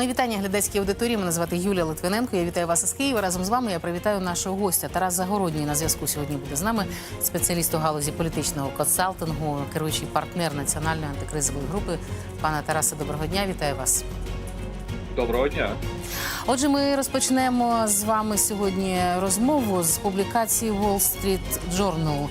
Мої вітання глядацькій аудиторії. Мене звати Юлія Литвиненко. Я вітаю вас із Києва. Разом з вами я привітаю нашого гостя. Тарас Загородній на зв'язку сьогодні буде з нами. Спеціаліст у галузі політичного консалтингу, керуючий партнер національної антикризової групи. Пане Тарасе, доброго дня. Вітаю вас. Доброго дня. Отже, ми розпочнемо з вами сьогодні розмову з публікації Wall Street Journal.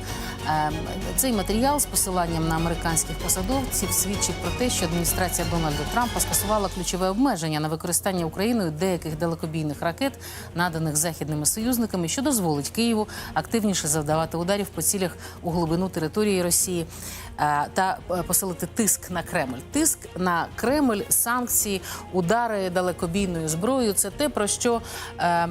Ем, Цей матеріал з посиланням на американських посадовців свідчить про те, що адміністрація Дональда Трампа скасувала ключове обмеження на використання Україною деяких далекобійних ракет, наданих західними союзниками, що дозволить Києву активніше завдавати ударів по цілях у глибину території Росії е, та е, посилити тиск на Кремль. Тиск на Кремль, санкції, удари далекобійною зброєю це те, про що е,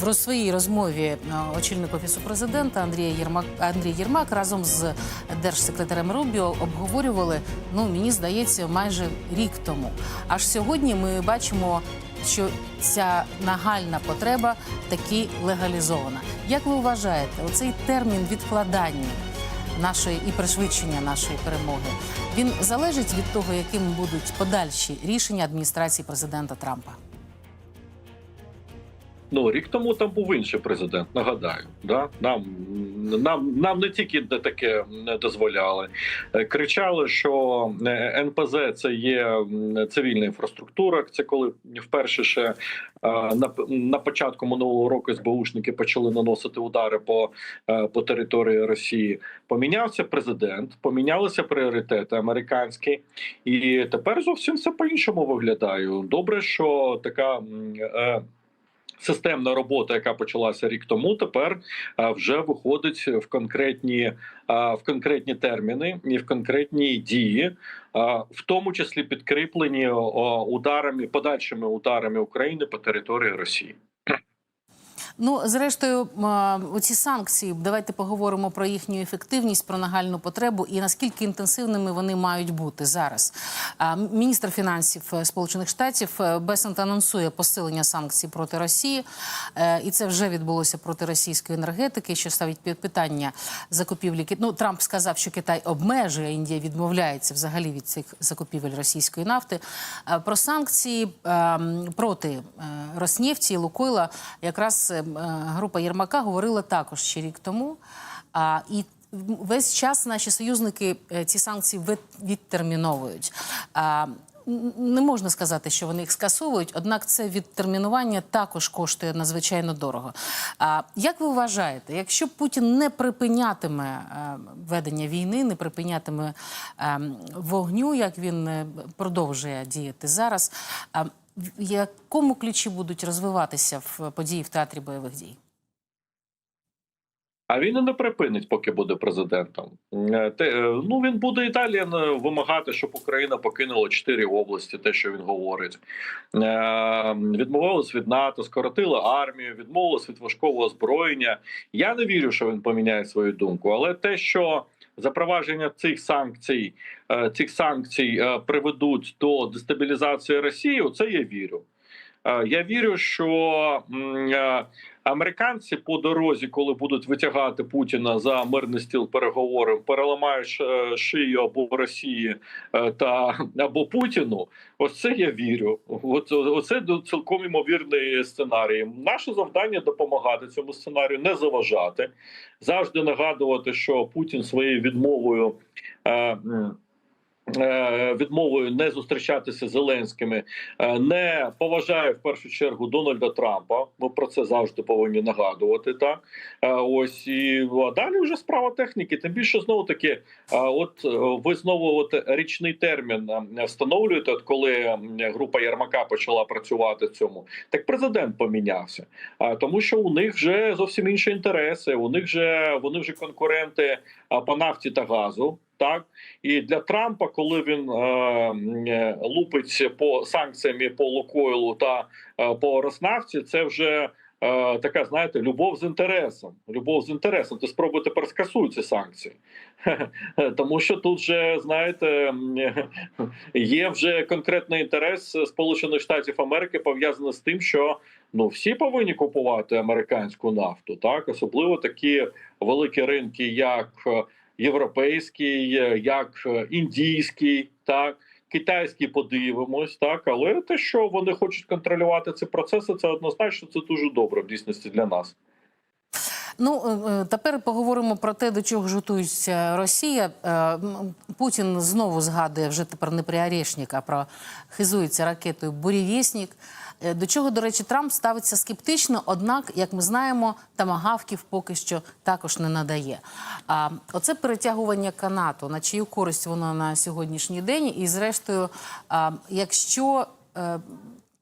в своїй розмові е, очільник офісу президента Андрія Єрмак Андрій Єрмак разом з держсекретарем Рубіо обговорювали. Ну мені здається, майже рік тому. Аж сьогодні ми бачимо. Що ця нагальна потреба таки легалізована. Як ви вважаєте, оцей термін відкладання нашої і пришвидшення нашої перемоги він залежить від того, яким будуть подальші рішення адміністрації президента Трампа? Ну рік тому там був інший президент. Нагадаю, да нам нам нам не тільки таке не дозволяли, Е, кричали, що е, НПЗ це є цивільна інфраструктура. Це коли вперше ще е, на, на початку минулого року СБУшники почали наносити удари по, по території Росії. Помінявся президент, помінялися пріоритети американські, і тепер зовсім все по іншому виглядає. Добре, що така. Е, Системна робота, яка почалася рік тому, тепер вже виходить в конкретні в конкретні терміни і в конкретні дії, в тому числі підкріплені ударами, подальшими ударами України по території Росії. Ну, зрештою, оці санкції, давайте поговоримо про їхню ефективність, про нагальну потребу і наскільки інтенсивними вони мають бути зараз. Міністр фінансів е, Сполучених Штатів е, Бесент анонсує посилення санкцій проти Росії, Е, і це вже відбулося проти російської енергетики, що ставить під питання закупівлі. Ну, Трамп сказав, що Китай обмежує, Індія відмовляється взагалі від цих закупівель російської нафти. Про санкції ем, проти Роснефті і Лукойла якраз група Єрмака говорила також ще рік тому. А, і весь час наші союзники е, ці санкції відтерміновують. А, не можна сказати, що вони їх скасовують, однак це відтермінування також коштує надзвичайно дорого. А як ви вважаєте, якщо Путін не припинятиме е, ведення війни, не припинятиме е, вогню, як він е, продовжує діяти зараз, а в якому ключі будуть розвиватися в події в театрі бойових дій? А він і не припинить, поки буде президентом. Е, Те, е, ну він буде і далі е, вимагати, щоб Україна покинула чотири області, те, що він говорить. Е, Відмовилась від НАТО, скоротила армію, відмовилась від важкого озброєння. Я не вірю, що він поміняє свою думку, але те, що запровадження цих санкцій, е, цих санкцій е, приведуть до дестабілізації Росії, це я вірю. Е, Я вірю, що е, американці по дорозі, коли будуть витягати Путіна за мирний стіл переговорів, переламають е, шию або Росії та або Путіну. Ось це я вірю. Оце цілком ймовірний сценарій. Наше завдання допомагати цьому сценарію, не заважати, завжди нагадувати, що Путін своєю відмовою. Е, Відмовою не зустрічатися з Зеленськими е, не поважає в першу чергу Дональда Трампа. Ми про це завжди повинні нагадувати. Так Е, ось і а далі вже справа техніки. Тим більше знову таки, от ви знову от річний термін встановлюєте, от коли група Єрмака почала працювати в цьому, так президент помінявся. Тому, що у них вже зовсім інші інтереси. У них вже вони вже конкуренти по нафті та газу. Так і для Трампа, коли він е, е, лупить по санкціям по Лукойлу та е, по Роснафті, це вже е, така, знаєте, любов з інтересом. Любов з інтересом. Ти спробуй тепер скасуй ці санкції. Тому що тут вже знаєте є вже конкретний інтерес Сполучених Штатів Америки пов'язаний з тим, що ну всі повинні купувати американську нафту, так особливо такі великі ринки, як е, європейський, е, як е, індійський, так китайський подивимось, так але те, що вони хочуть контролювати ці процеси, це однозначно це дуже добре в дійсності для нас. Ну е, тепер поговоримо про те, до чого готується Росія. Путін знову згадує вже тепер не про Орешник, а про хизується ракетою Бурєвєснік. Е, До чого, до речі, Трамп ставиться скептично, однак, як ми знаємо, тамагавків поки що також не надає. А оце перетягування канату, на чию користь воно на сьогоднішній день. І, зрештою, а, якщо е,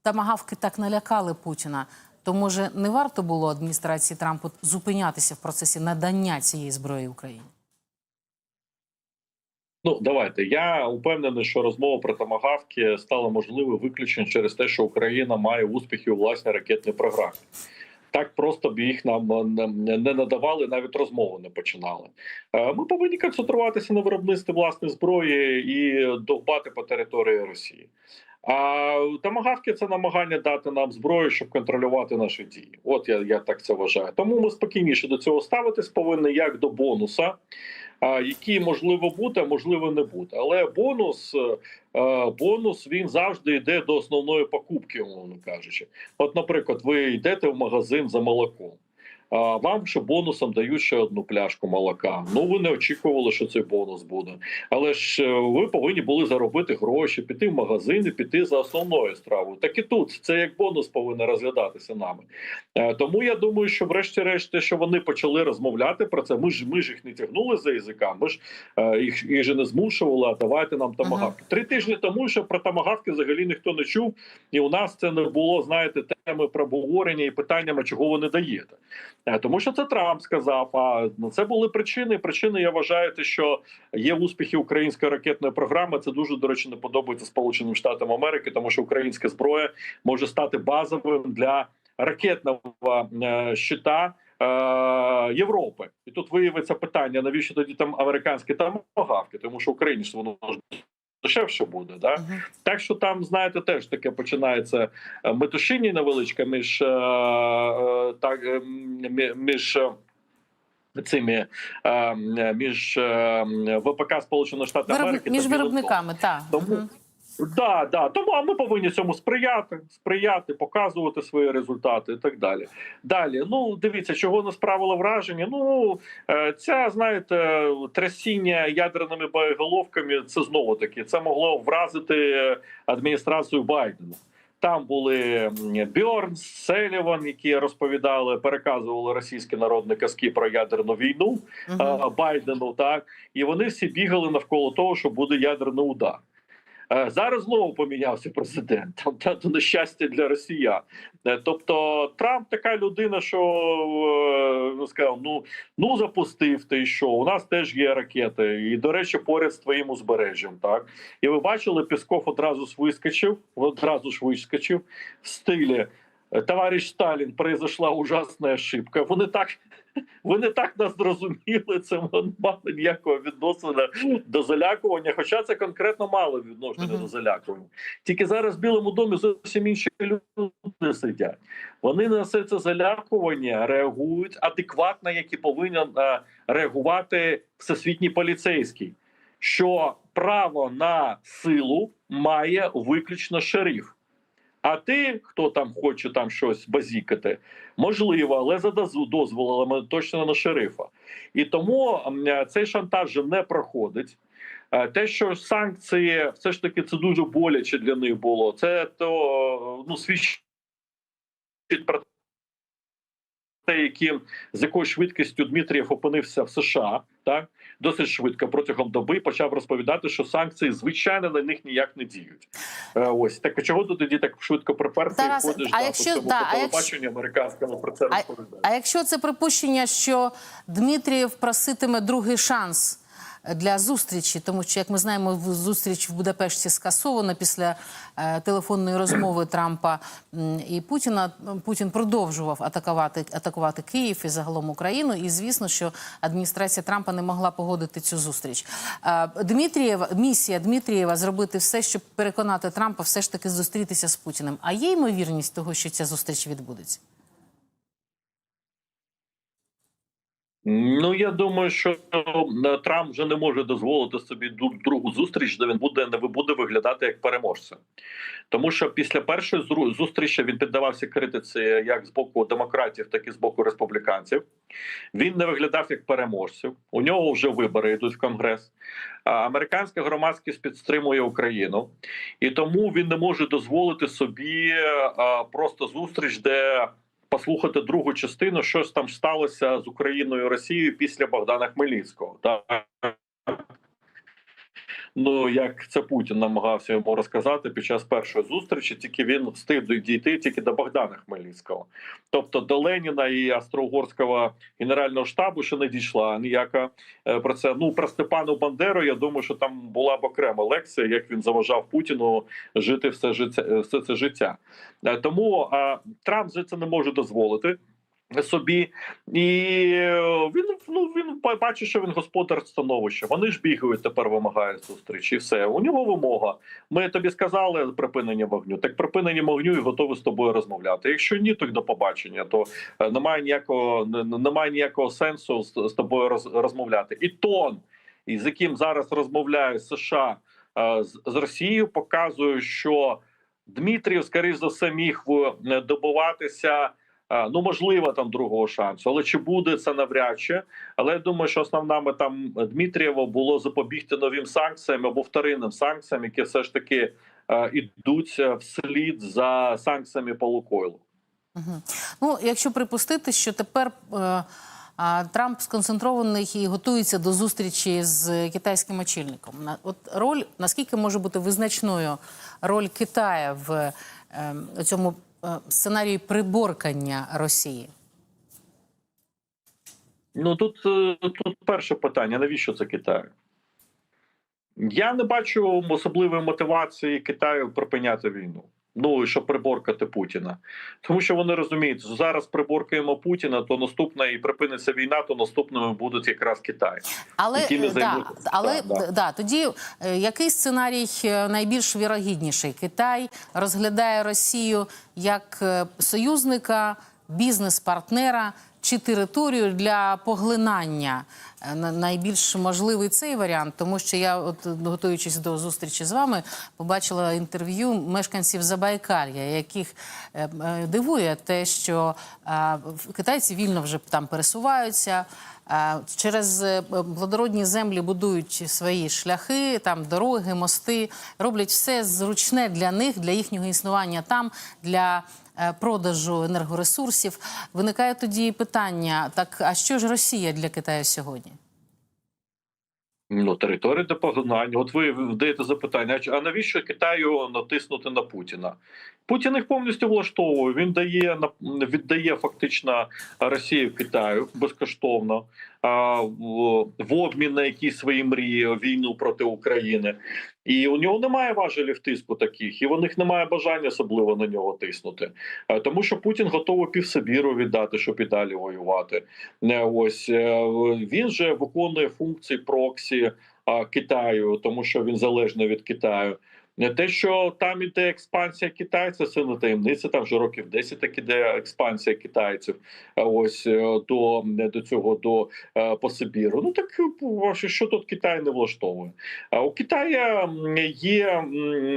тамагавки так налякали Путіна, то може не варто було адміністрації Трампу зупинятися в процесі надання цієї зброї Україні? Ну давайте. Я упевнений, що розмова про томагавки стала можливою виключно через те, що Україна має успіхи у власній ракетній програмі. Так просто б їх нам не надавали, навіть розмови не починали. Е, Ми повинні концентруватися на виробництві власної зброї і довбати по території Росії. А тамагавки це намагання дати нам зброю, щоб контролювати наші дії. От я, я так це вважаю. Тому ми спокійніше до цього ставитись повинні як до бонуса, який можливо бути, а можливо не бути. Але бонус, е, бонус він завжди йде до основної покупки, умовно кажучи. От, наприклад, ви йдете в магазин за молоком. Вам ще бонусом дають ще одну пляшку молока. Ну ви не очікували, що цей бонус буде. Але ж е, ви повинні були заробити гроші, піти в магазин і піти за основною стравою. Так і тут це як бонус повинно розглядатися нами. Е, Тому я думаю, що, врешті-решт, те, що вони почали розмовляти про це, ми ж ми ж їх не тягнули за язика. Ми ж е, їх, їх же не змушували. А давайте нам тамагавки. Три тижні тому, що про тамагавки взагалі ніхто не чув, і у нас це не було, знаєте, теми про обговорення і питаннями, чого ви не даєте. Е, Тому що це Трамп сказав. А ну, це були причини. Причини я вважаю, те, що є успіхи української ракетної програми. Це дуже до речі не подобається Сполученим Штатам Америки, тому що українська зброя може стати базовим для ракетного е, щита. е, Європи, і тут виявиться питання: навіщо тоді там американські тамагавки? Тому що Україні ж воно дешевше буде, да так що там, знаєте, теж таке починається метушині невеличка між так е, мі- між. е, Цими е, між е, ВПК Сполучених Штатів Вироб... Америки Між виробниками, так. Тому Да, да. Тому а ми повинні цьому сприяти, сприяти, показувати свої результати і так далі. Далі, ну дивіться, чого не справило враження. Ну ця знаєте, трясіння ядерними боєголовками. Це знову таки це могло вразити адміністрацію Байдена. Там були Бьорн, Селіван, які розповідали, переказували російські народні казки про ядерну війну uh -huh. Байдену. Так і вони всі бігали навколо того, що буде ядерний удар. Е, Зараз знову помінявся президент. Та то нещастя для росіян. Е, Тобто Трамп така людина, що е, ну сказав, ну ну запустив ти що. У нас теж є ракети, і до речі, поряд з твоїм узбережжям. Так і ви бачили, Пісков одразу ж вискочив, одразу ж вискочив в стилі. «Е, Товариш Сталін, произошла ужасна ошибка. Вони так вони так нас зрозуміли. Це мало ніякого відносина до залякування. Хоча це конкретно мало відношення Мгм. до залякування. Тільки зараз в Білому домі зовсім інші люди сидять. Вони на все це залякування реагують адекватно, як і повинен е, реагувати всесвітній поліцейський. Що право на силу має виключно шериф. А ти, хто там хоче там щось базікати, можливо, але за доз- дозволами точно на шерифа. І тому цей шантаж не проходить. Е, Те, що санкції, все ж таки, це дуже боляче для них було. Це то ну свідчить про те, яким з якою швидкістю Дмитрієв опинився в США, так досить швидко протягом доби почав розповідати, що санкції звичайно на них ніяк не діють. Е, ось так чого ти тоді так швидко приперти і ходиш а да, якщо- по цьому да, телебаченню американському про це розповідає. А якщо це припущення, що Дмитрієв проситиме другий шанс для зустрічі, тому що, як ми знаємо, зустріч в Будапешті скасована після е, телефонної розмови Трампа і Путіна. Путін продовжував атакувати атакувати Київ і загалом Україну. І звісно, що адміністрація Трампа не могла погодити цю зустріч. Е, Дмитрієва місія Дмитрієва зробити все, щоб переконати Трампа, все ж таки зустрітися з Путіним. А є ймовірність того, що ця зустріч відбудеться? Ну я думаю, що е, Трамп вже не може дозволити собі другу зустріч, де він буде не буде виглядати як переможця. Тому що після першої зустрічі він піддавався критиці як з боку демократів, так і з боку республіканців. Він не виглядав як переможців. У нього вже вибори йдуть в конгрес. Американська громадськість підтримує Україну, і тому він не може дозволити собі е, просто зустріч, де послухати другу частину, що ж там сталося з Україною і Росією після Богдана Хмельницького. Так? Ну як це Путін намагався йому розказати під час першої зустрічі, тільки він встиг дійти тільки до Богдана Хмельницького, тобто до Леніна і Австро-Угорського генерального штабу, що не дійшла ніяка е, про це. Ну про Степану Бандеру. Я думаю, що там була б окрема лекція, як він заважав Путіну жити все життя, все це життя. Е, Тому а, Трамп же це не може дозволити. Собі і е, він ну він ба- бачить, що він господар становища. Вони ж бігають тепер, вимагають зустрічі. І все у нього вимога. Ми тобі сказали припинення вогню. Так припинення вогню і готові з тобою розмовляти. Якщо ні, то до побачення. То е, немає ніякого не- не- немає ніякого сенсу з, з тобою роз, розмовляти. І тон, із яким зараз розмовляє США е, з, з Росією, показує, що Дмитрів, скоріш за все, міг. А, Ну, можливо, там другого шансу, але чи буде це навряд чи. Але я думаю, що основна мета Дмитрієва було запобігти новим санкціям або вторинним санкціям, які все ж таки е, ідуть вслід за санкціями по Лукойлу. Угу. Ну, якщо припустити, що тепер е, а, Трамп сконцентрований і готується до зустрічі з китайським очільником, от роль наскільки може бути визначною роль Китая в е, цьому е, сценарії приборкання Росії? Ну тут, е, тут перше питання: навіщо це Китаю? Я не бачу особливої мотивації Китаю припиняти війну. Ну і щоб приборкати Путіна, тому що вони розуміють, що зараз приборкаємо Путіна, то наступна і припиниться війна, то наступними будуть якраз Китай. Але Які не е, да, але Да, да. да, тоді е, який сценарій е, найбільш вірогідніший? Китай розглядає Росію як союзника, бізнес-партнера чи територію для поглинання? Е, на- Найбільш можливий цей варіант, тому що я, от готуючись до зустрічі з вами, побачила інтерв'ю мешканців Забайкалья, яких е, е, дивує те, що китайці вільно вже там пересуваються. Через плодородні землі будують свої шляхи, там дороги, мости, роблять все зручне для них, для їхнього існування там, для продажу енергоресурсів. Виникає тоді питання: так а що ж Росія для Китаю сьогодні? Ну, території для поглинання. От ви вдаєте запитання: а навіщо Китаю натиснути на Путіна? Путін їх повністю влаштовує. Він дає віддає фактично Росію Китаю безкоштовно в, обмін на якісь свої мрії війну проти України. І у нього немає важелів тиску таких, і у них немає бажання особливо на нього тиснути. Е, Тому що Путін готовий півсибіру віддати, щоб і далі воювати. Е, Ось е, він же виконує функції проксі Китаю, тому що він залежний від Китаю. Не те, що там іде експансія китайців, це не таємниця. Там вже років 10 так іде експансія китайців. Ось е, до, до цього до е, по Сибіру. Ну так е, що- тут Китай не влаштовує? А у Китаї м, є,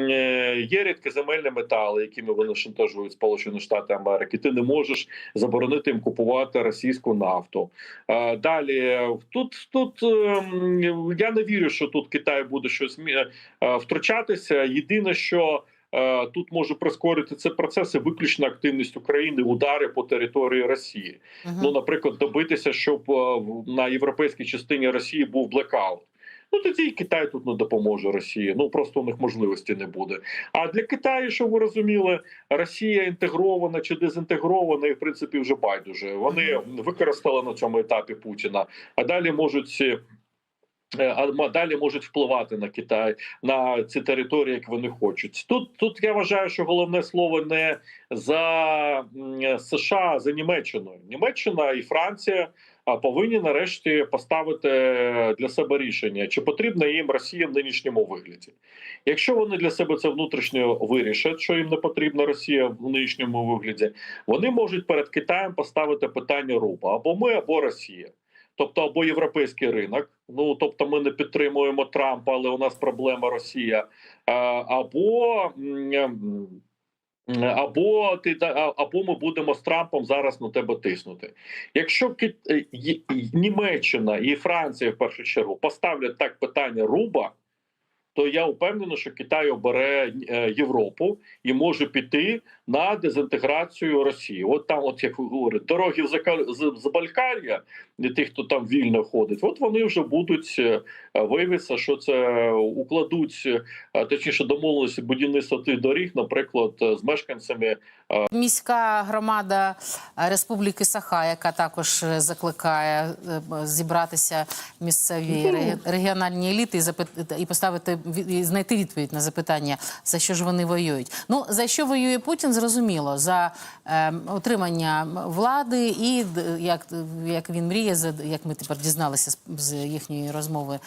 е, є рідкоземельні метали, якими вони шантажують Сполучені Штати Америки. Ти не можеш заборонити їм купувати російську нафту. Е, Далі тут, тут ем, я не вірю, що тут Китай буде щось е, втручатися. Єдине, що е, тут може прискорити це виключна активність України, удари по території Росії. Мгм. Ну, наприклад, добитися, щоб е, на європейській частині Росії був блекаут. Ну тоді і Китай тут не допоможе Росії. Ну просто у них можливості не буде. А для Китаю, щоб ви розуміли, Росія інтегрована чи дезінтегрована, і в принципі вже байдуже. Вони використали на цьому етапі Путіна, а далі можуть. Е, А далі можуть впливати на Китай на ці території, як вони хочуть. Тут тут я вважаю, що головне слово не за США, а за Німеччиною. Німеччина і Франція повинні нарешті поставити для себе рішення, чи потрібна їм Росія в нинішньому вигляді. Якщо вони для себе це внутрішньо вирішать, що їм не потрібна Росія в нинішньому вигляді, вони можуть перед Китаєм поставити питання руба або ми, або Росія. Тобто або європейський ринок. Ну тобто, ми не підтримуємо Трампа, але у нас проблема Росія, або. або ти або ми будемо з Трампом зараз на тебе тиснути. Якщо е, Німеччина і Франція в першу чергу поставлять так питання руба, то я впевнений, що Китай обере е, Європу і може піти на дезінтеграцію Росії. От там, от як ви говорите, дороги з Забалькар'я, тих, хто там вільно ходить, от вони вже будуть виявитися, що це укладуть, е, точніше домовленості будівництва тих доріг, наприклад, е, з мешканцями Міська громада е, Республіки Саха, яка також е, закликає е, зібратися місцеві регіональні еліти і запит- і поставити і знайти відповідь на запитання, за що ж вони воюють. Ну за що воює Путін, зрозуміло за е, отримання влади і як, як він мріє, за як ми тепер дізналися з, з їхньої розмови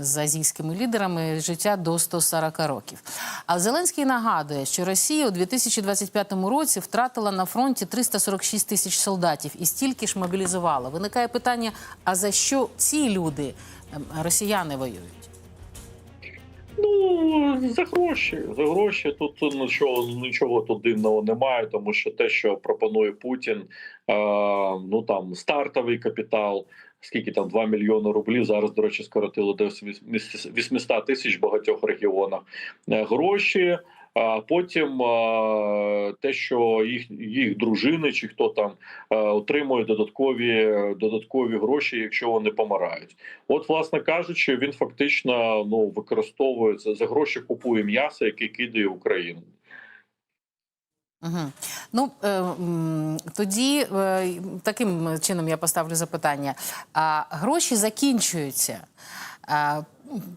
з азійськими лідерами, життя до 140 років. А Зеленський нагадує, що Росія у 2025 році втратила на фронті 346 тисяч солдатів і стільки ж мобілізувала. Виникає питання: а за що ці люди, ем, росіяни, воюють? Ну за гроші, за гроші тут нічого нічого тут дивного немає, тому що те, що пропонує Путін, е, ну там стартовий капітал. Скільки там 2 мільйони рублів зараз, до речі, скоротили до 800 тисяч в багатьох регіонах Е, гроші. А потім е, те, що їх їх дружини чи хто там е, отримує додаткові додаткові гроші, якщо вони помирають. От, власне кажучи, він фактично ну використовує це за гроші, купує м'ясо, яке кидає Україну. Угу. Ну е, тоді е, таким чином я поставлю запитання. А гроші закінчуються.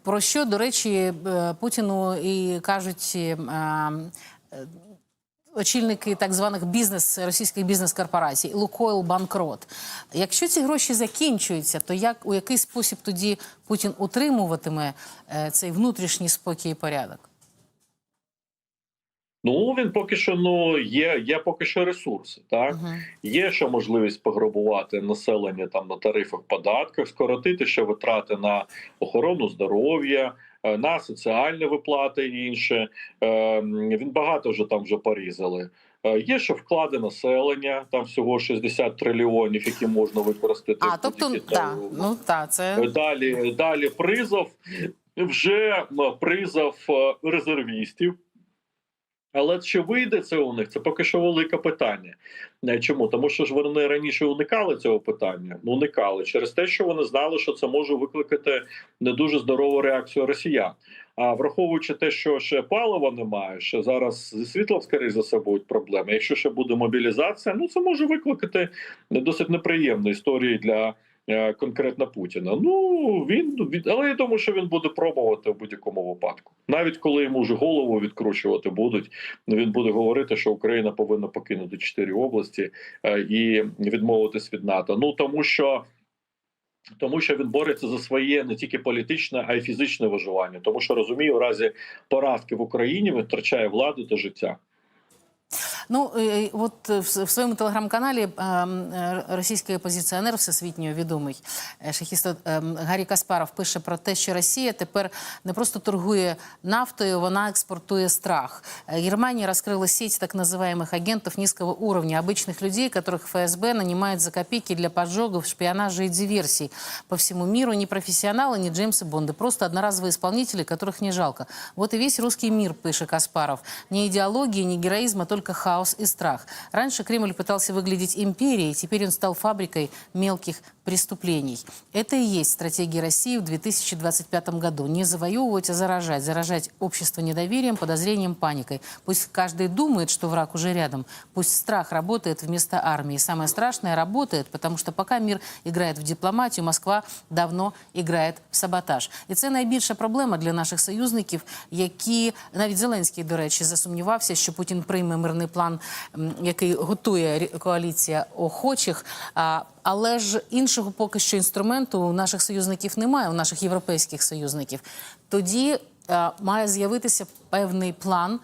Про що, до речі, е, Путіну і кажуть очільники так званих бізнес російських бізнес-корпорацій Лукойл банкрот. Якщо ці гроші закінчуються, то як у який спосіб тоді Путін утримуватиме цей внутрішній спокій і порядок? Ну він поки що ну є, є поки що ресурси. Так Угу. є ще можливість пограбувати населення там на тарифах, податках, скоротити ще витрати на охорону здоров'я. е, На соціальні виплати і інше Е, він багато вже там вже порізали. Е, Є ще вклади населення, там всього 60 трильйонів, які можна використати. А тобто, там ну так, це Далі, далі призов вже призов резервістів. Але чи вийде це у них? Це поки що велике питання. Е, Чому? Тому що ж вони раніше уникали цього питання. Уникали через те, що вони знали, що це може викликати не дуже здорову реакцію росіян. А враховуючи те, що ще палива немає, ще зараз зі світлом, скоріш за все, проблеми. Якщо ще буде мобілізація, ну це може викликати досить неприємні історії для конкретно Путіна. Ну він але я думаю, що він буде пробувати в будь-якому випадку. Навіть коли йому вже голову відкручувати будуть, він буде говорити, що Україна повинна покинути чотири області е, і відмовитись від НАТО. Ну тому що. Тому що він бореться за своє не тільки політичне, а й фізичне виживання. Тому що розуміє, у разі поразки в Україні він втрачає владу та життя. Ну е, от в с- в своєму телеграм-каналі е, м, е, російський опозиціонер всесвітньо відомий е, шахіст е, м, Гаррі Каспаров пише про те, що Росія тепер не просто торгує нафтою, вона експортує страх. Е, Германия раскрыла сеть так называемых агентов низкого уровня, обычных людей, которых ФСБ нанимает за копейки для поджогов, шпионажа и диверсий по всему миру. Не профессионалы, не Джеймсы Бонды, просто одноразовые исполнители, которых не жалко. Вот и весь русский мир, пишет Каспаров. Ни идеологии, ни героизма, только хаос И страх. Раньше Кремль пытался выглядеть империей, теперь он стал фабрикой мелких преступлений. Это и есть стратегия России в 2025 году. Не завоевывать, а заражать. Заражать общество недоверием, подозрением, паникой. Пусть каждый думает, что враг уже рядом. Пусть страх работает вместо армии. Самое страшное работает, потому что пока мир играет в дипломатию, Москва давно играет в саботаж. І це найбільша проблема для наших союзників, які навіть Зеленський, до речі, засумнівався, що Путін прийме мирний план, м, який готує рі- коаліція охочих. А, але ж іншого поки що інструменту у наших союзників немає, у наших європейських союзників. Тоді е, має з'явитися певний план.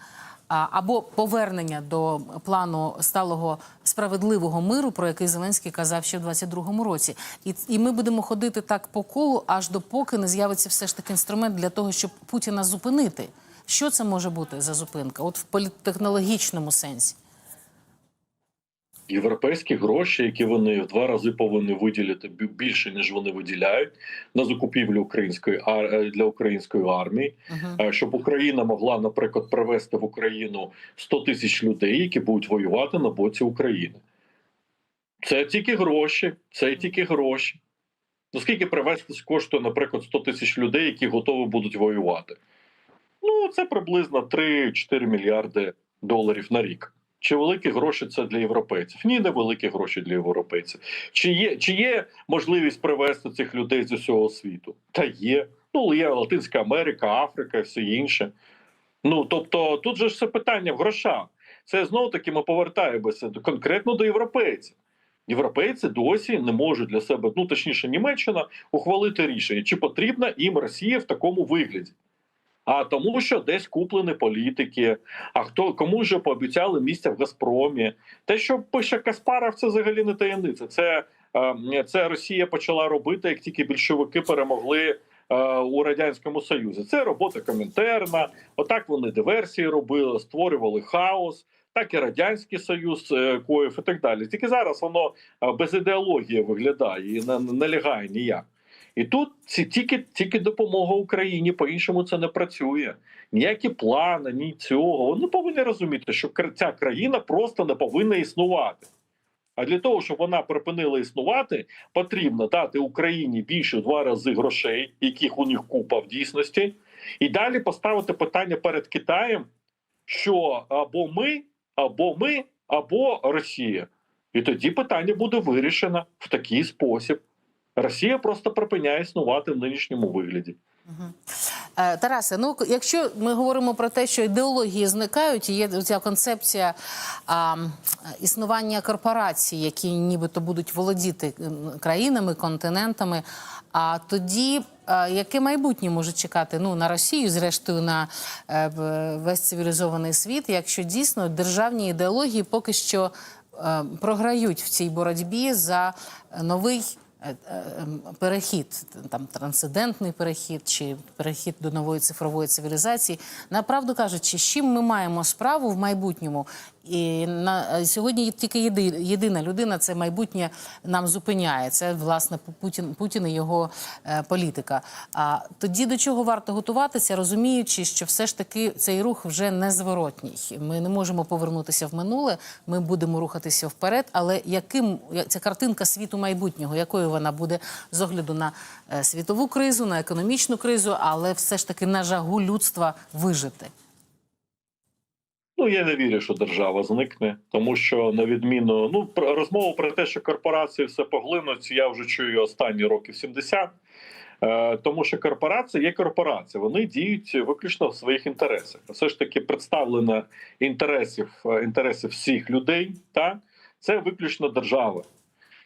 або повернення до плану сталого справедливого миру, про який Зеленський казав ще в 22-му році. І, і ми будемо ходити так по колу, аж допоки не з'явиться все ж таки інструмент для того, щоб Путіна зупинити. Що це може бути за зупинка? От в політтехнологічному сенсі. Європейські гроші, які вони в два рази повинні виділити більше ніж вони виділяють на закупівлю української е, для української армії, Угу. е, щоб Україна могла, наприклад, привезти в Україну 100 тисяч людей, які будуть воювати на боці України. Це тільки гроші, це тільки гроші. Ну скільки привезти коштує, наприклад, 100 тисяч людей, які готові будуть воювати? Ну, це приблизно 3-4 мільярди доларів на рік. Чи великі гроші це для європейців? Ні, не великі гроші для європейців. Чи є, чи є можливість привезти цих людей з усього світу? Та є. Ну, є Латинська Америка, Африка і все інше. Ну тобто, тут же ж все питання в грошах. Це знову таки ми повертаємося конкретно до європейців. Європейці досі не можуть для себе, ну точніше, Німеччина, ухвалити рішення, чи потрібна їм Росія в такому вигляді. А тому, що десь куплені політики, а хто кому ж пообіцяли місця в Газпромі. Те, що пише Каспаров, це взагалі не таємниця. Це, е, це Росія почала робити, як тільки більшовики перемогли е, у радянському Союзі. Це робота комінтерна. Отак вони диверсії робили, створювали хаос. Так і радянський союз е, коїв і так далі. Тільки зараз воно е, без ідеології виглядає і не, не лягає ніяк. І тут ці тільки тільки допомога Україні, по-іншому це не працює. Ніякі плани, ні цього. Вони повинні розуміти, що ця країна просто не повинна існувати. А для того, щоб вона припинила існувати, потрібно дати Україні більше два рази грошей, яких у них купа в дійсності, і далі поставити питання перед Китаєм, що або ми, або ми, або Росія. І тоді питання буде вирішено в такий спосіб. Росія просто припиняє існувати в нинішньому вигляді. Е, Тарасе, ну якщо ми говоримо про те, що ідеології зникають, є ця концепція а, існування корпорацій, які нібито будуть володіти країнами, континентами. А тоді е, яке майбутнє може чекати ну на Росію, зрештою на е, весь цивілізований світ, якщо дійсно державні ідеології поки що е, програють в цій боротьбі за новий перехід, там трансцендентний перехід чи перехід до нової цифрової цивілізації. Направду кажучи, з чим ми маємо справу в майбутньому? І на е, сьогодні тільки єди, єдина людина це майбутнє нам зупиняє. Це власне Путін, Путін і його е, політика. А тоді до чого варто готуватися, розуміючи, що все ж таки цей рух вже незворотній. Ми не можемо повернутися в минуле. Ми будемо рухатися вперед. Але яким ця картинка світу майбутнього, якою вона буде з огляду на е, світову кризу, на економічну кризу, але все ж таки на жагу людства вижити? Ну я не вірю, що держава зникне, тому що на відміну ну про- розмову про те, що корпорації все поглинуть, я вже чую останні років 70. Е, Тому що корпорації є корпорації, вони діють виключно в своїх інтересах. Все ж таки представлено інтересів е, інтересів всіх людей. Так це виключно держава,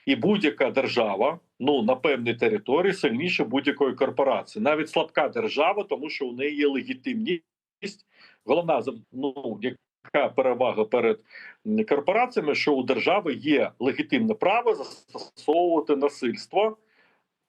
і будь-яка держава ну на певній території сильніше будь-якої корпорації, навіть слабка держава, тому що у неї є легітимність. Головна ну, яка перевага перед корпораціями, що у держави є легітимне право застосовувати насильство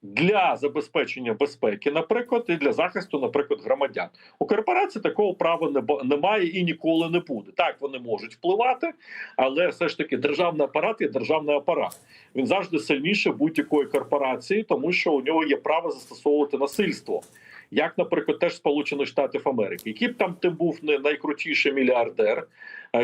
для забезпечення безпеки, наприклад, і для захисту, наприклад, громадян. У корпорації такого права немає і ніколи не буде. Так вони можуть впливати, але все ж таки державний апарат є державний апарат. Він завжди сильніше будь-якої корпорації, тому що у нього є право застосовувати насильство. Як, наприклад, теж Сполучених Штатів Америки, який б там ти був не найкрутіший мільярдер,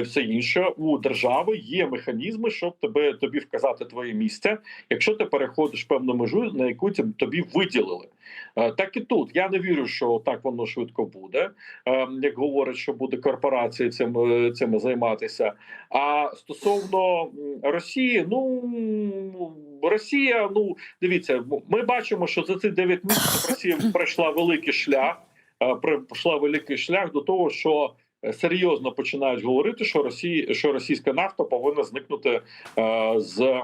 все інше у держави є механізми, щоб тебе тобі вказати твоє місце, якщо ти переходиш певну межу, на яку тобі виділили. Е, Так і тут я не вірю, що так воно швидко буде. Е, Як говорять, що буде корпорація цим е, цим займатися. А стосовно Росії, ну Росія, ну дивіться, ми бачимо, що за ці 9 місяців Росія пройшла великий шлях. е, Пройшла великий шлях до того, що е, серйозно починають говорити, що Росії, що російська нафта повинна зникнути е, з.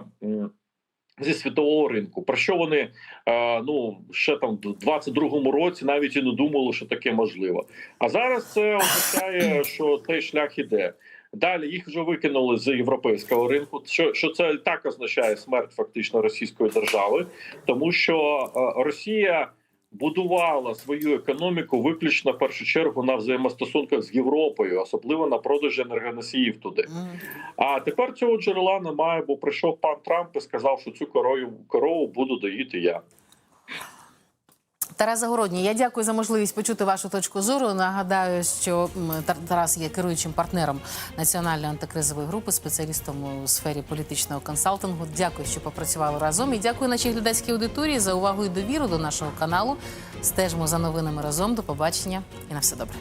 зі світового ринку. Про що вони е, ну ще там в 22-му році навіть і не думали, що таке можливо. А зараз це означає, що цей шлях іде. Далі їх вже викинули з європейського ринку. Що, що це так означає смерть фактично російської держави, тому що е, Росія будувала свою економіку виключно в першу чергу на взаємостосунках з Європою, особливо на продажі енергоносіїв туди. А тепер цього джерела немає, бо прийшов пан Трамп і сказав, що цю корову корову буду доїти я. Тарас Загородній, я дякую за можливість почути вашу точку зору. Нагадаю, що Тарас є керуючим партнером національної антикризової групи, спеціалістом у сфері політичного консалтингу. Дякую, що попрацювали разом. І дякую нашій глядацькій аудиторії за увагу і довіру до нашого каналу. Стежимо за новинами разом. До побачення і на все добре.